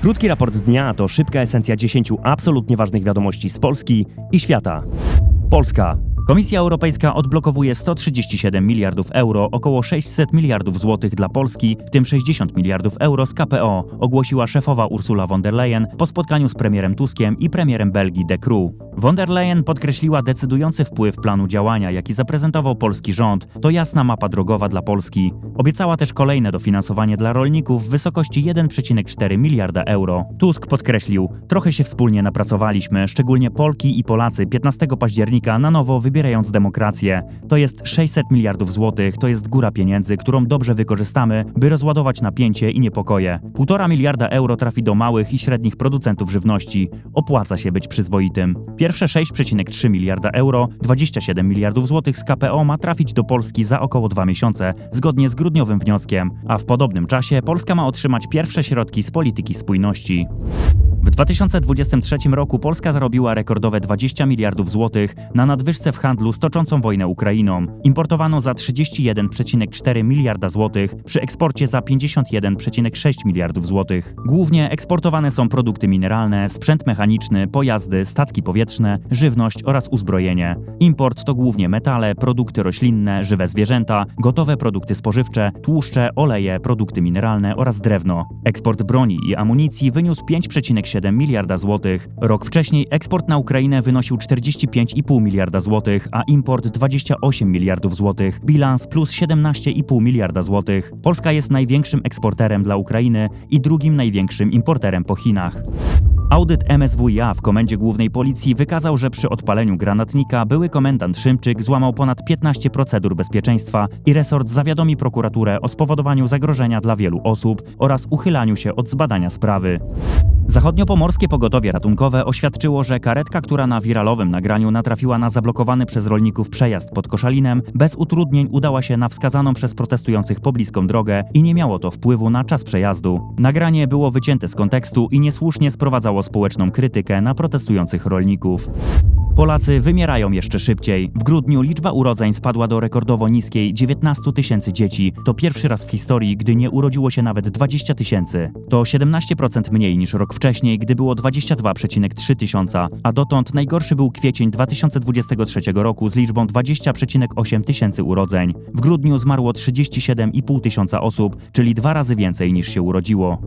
Krótki raport dnia to szybka esencja 10 absolutnie ważnych wiadomości z Polski i świata. Polska. Komisja Europejska odblokowuje 137 miliardów euro, około 600 miliardów złotych dla Polski, w tym 60 miliardów euro z KPO, ogłosiła szefowa Ursula von der Leyen po spotkaniu z premierem Tuskiem i premierem Belgii De Croo. Von der Leyen podkreśliła decydujący wpływ planu działania, jaki zaprezentował polski rząd. To jasna mapa drogowa dla Polski. Obiecała też kolejne dofinansowanie dla rolników w wysokości 1,4 miliarda euro. Tusk podkreślił, trochę się wspólnie napracowaliśmy, szczególnie Polki i Polacy 15 października na nowo wybierając demokrację. To jest 600 miliardów złotych, to jest góra pieniędzy, którą dobrze wykorzystamy, by rozładować napięcie i niepokoje. 1,5 miliarda euro trafi do małych i średnich producentów żywności. Opłaca się być przyzwoitym. Pierwsze 6,3 miliarda euro, 27 miliardów złotych z KPO ma trafić do Polski za około dwa miesiące, zgodnie z grudniowym wnioskiem, a w podobnym czasie Polska ma otrzymać pierwsze środki z polityki spójności. W 2023 roku Polska zarobiła rekordowe 20 miliardów złotych na nadwyżce w handlu z toczącą wojnę Ukrainą. Importowano za 31,4 miliarda złotych przy eksporcie za 51,6 miliardów złotych. Głównie eksportowane są produkty mineralne, sprzęt mechaniczny, pojazdy, statki powietrzne, żywność oraz uzbrojenie. Import to głównie metale, produkty roślinne, żywe zwierzęta, gotowe produkty spożywcze, tłuszcze, oleje, produkty mineralne oraz drewno. Eksport broni i amunicji wyniósł 5,7 miliarda złotych. Rok wcześniej eksport na Ukrainę wynosił 45,5 miliarda złotych, a import 28 miliardów złotych. Bilans plus 17,5 miliarda złotych. Polska jest największym eksporterem dla Ukrainy i drugim największym importerem po Chinach. Audyt MSWiA w Komendzie Głównej Policji wykazał, że przy odpaleniu granatnika były komendant Szymczyk złamał ponad 15 procedur bezpieczeństwa i resort zawiadomi prokuraturę o spowodowaniu zagrożenia dla wielu osób oraz uchylaniu się od zbadania sprawy. Zachodniopomorskie Pogotowie Ratunkowe oświadczyło, że karetka, która na wiralowym nagraniu natrafiła na zablokowany przez rolników przejazd pod Koszalinem, bez utrudnień udała się na wskazaną przez protestujących pobliską drogę i nie miało to wpływu na czas przejazdu. Nagranie było wycięte z kontekstu i niesłusznie sprowadzało społeczną krytykę na protestujących rolników. Polacy wymierają jeszcze szybciej. W grudniu liczba urodzeń spadła do rekordowo niskiej 19 tysięcy dzieci. To pierwszy raz w historii, gdy nie urodziło się nawet 20 tysięcy. To 17% mniej niż rok wcześniej, gdy było 22,3 tysiąca, a dotąd najgorszy był kwiecień 2023 roku z liczbą 20,8 tysięcy urodzeń. W grudniu zmarło 37,5 tysiąca osób, czyli dwa razy więcej niż się urodziło.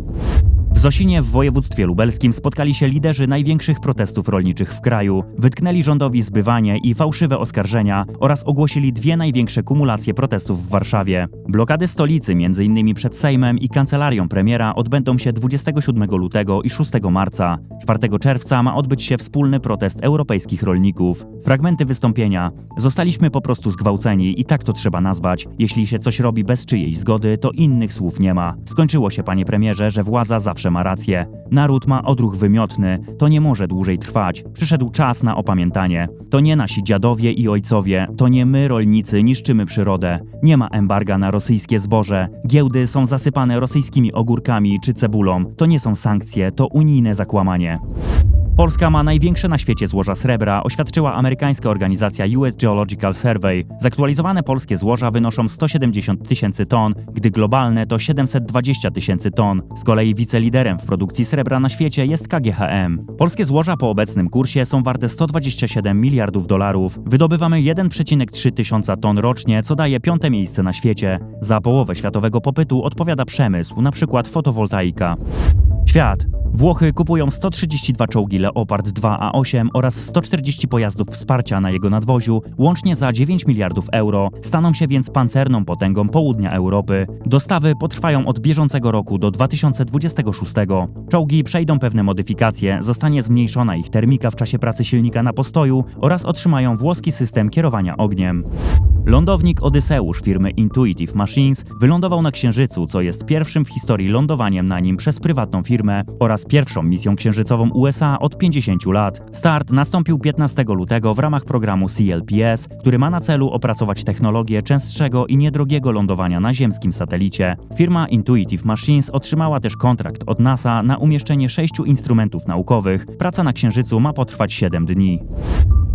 W Zosinie w województwie lubelskim spotkali się liderzy największych protestów rolniczych w kraju. Wytknęli rządowi zbywanie i fałszywe oskarżenia oraz ogłosili dwie największe kumulacje protestów w Warszawie. Blokady stolicy, m.in. przed Sejmem i kancelarią premiera, odbędą się 27 lutego i 6 marca. 4 czerwca ma odbyć się wspólny protest europejskich rolników. Fragmenty wystąpienia. Zostaliśmy po prostu zgwałceni i tak to trzeba nazwać. Jeśli się coś robi bez czyjejś zgody, to innych słów nie ma. Skończyło się, panie premierze, że władza zawsze ma rację. Naród ma odruch wymiotny, to nie może dłużej trwać. Przyszedł czas na opamiętanie. To nie nasi dziadowie i ojcowie, to nie my, rolnicy, niszczymy przyrodę. Nie ma embarga na rosyjskie zboże. Giełdy są zasypane rosyjskimi ogórkami czy cebulą. To nie są sankcje, to unijne zakłamanie. Polska ma największe na świecie złoża srebra, oświadczyła amerykańska organizacja US Geological Survey. Zaktualizowane polskie złoża wynoszą 170 tysięcy ton, gdy globalne to 720 tysięcy ton. Z kolei wiceliderem w produkcji srebra na świecie jest KGHM. Polskie złoża po obecnym kursie są warte 127 miliardów dolarów. Wydobywamy 1,3 tysiąca ton rocznie, co daje piąte miejsce na świecie. Za połowę światowego popytu odpowiada przemysł, np. fotowoltaika. Świat. Włochy kupują 132 czołgi Leopard 2A8 oraz 140 pojazdów wsparcia na jego nadwoziu, łącznie za 9 miliardów euro. Staną się więc pancerną potęgą południa Europy. Dostawy potrwają od bieżącego roku do 2026. Czołgi przejdą pewne modyfikacje, zostanie zmniejszona ich termika w czasie pracy silnika na postoju oraz otrzymają włoski system kierowania ogniem. Lądownik Odyseusz firmy Intuitive Machines wylądował na Księżycu, co jest pierwszym w historii lądowaniem na nim przez prywatną firmę oraz pierwszą misją księżycową USA od 50 lat. Start nastąpił 15 lutego w ramach programu CLPS, który ma na celu opracować technologię częstszego i niedrogiego lądowania na ziemskim satelicie. Firma Intuitive Machines otrzymała też kontrakt od NASA na umieszczenie sześciu instrumentów naukowych. Praca na Księżycu ma potrwać 7 dni.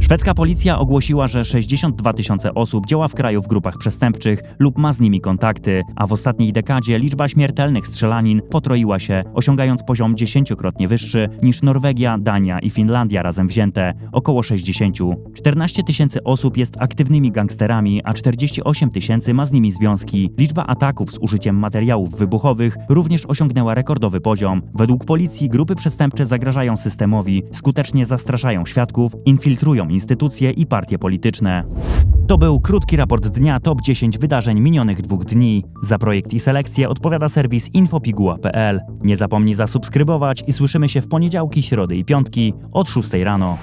Szwedzka policja ogłosiła, że 62 tysiące osób działa w kraju w grupach przestępczych lub ma z nimi kontakty, a w ostatniej dekadzie liczba śmiertelnych strzelanin potroiła się, osiągając poziom dziesięciokrotnie wyższy niż Norwegia, Dania i Finlandia razem wzięte około 60. 14 tysięcy osób jest aktywnymi gangsterami, a 48 tysięcy ma z nimi związki. Liczba ataków z użyciem materiałów wybuchowych również osiągnęła rekordowy poziom. Według policji grupy przestępcze zagrażają systemowi, skutecznie zastraszają świadków, infiltrują instytucje i partie polityczne. To był krótki raport dnia top 10 wydarzeń minionych dwóch dni. Za projekt i selekcję odpowiada serwis infopiguła.pl. Nie zapomnij zasubskrybować i słyszymy się w poniedziałki, środy i piątki od 6 rano.